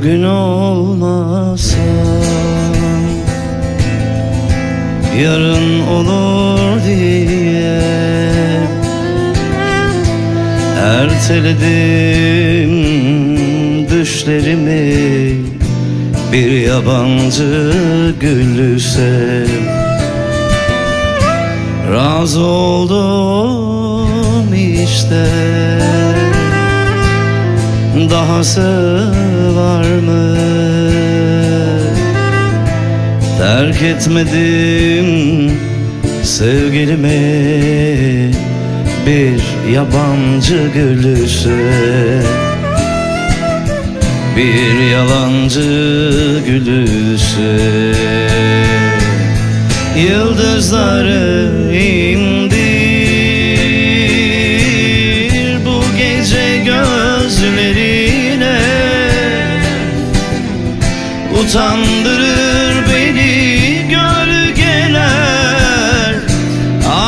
Bugün olmasa Yarın olur diye Erteledim düşlerimi. Bir yabancı gülse Razı oldum işte Dahası var mı? Terk etmedim sevgilimi Bir yabancı gülüşe Bir yalancı gülüşe Yıldızları indir Utandırır beni gölgeler.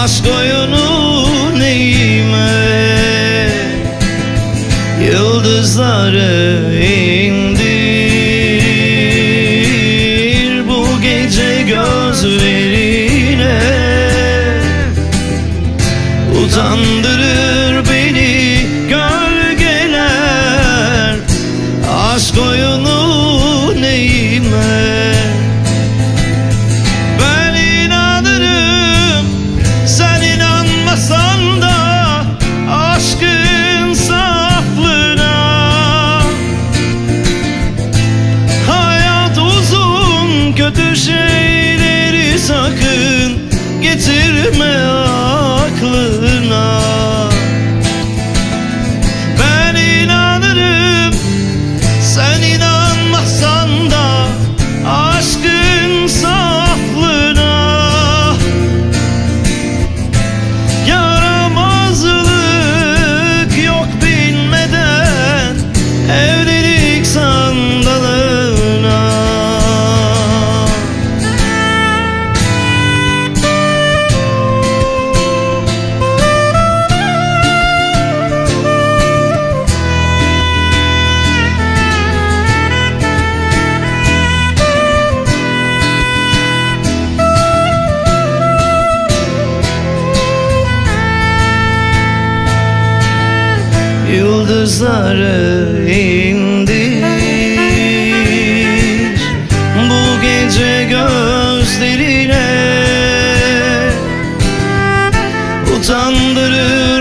Aşk oyunu neyime? Yıldızları indir bu gece gözlerine. Utandırır Yıldızları indir. Bu gece gözlerine Utandırır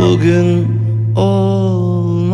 Bugün olmasa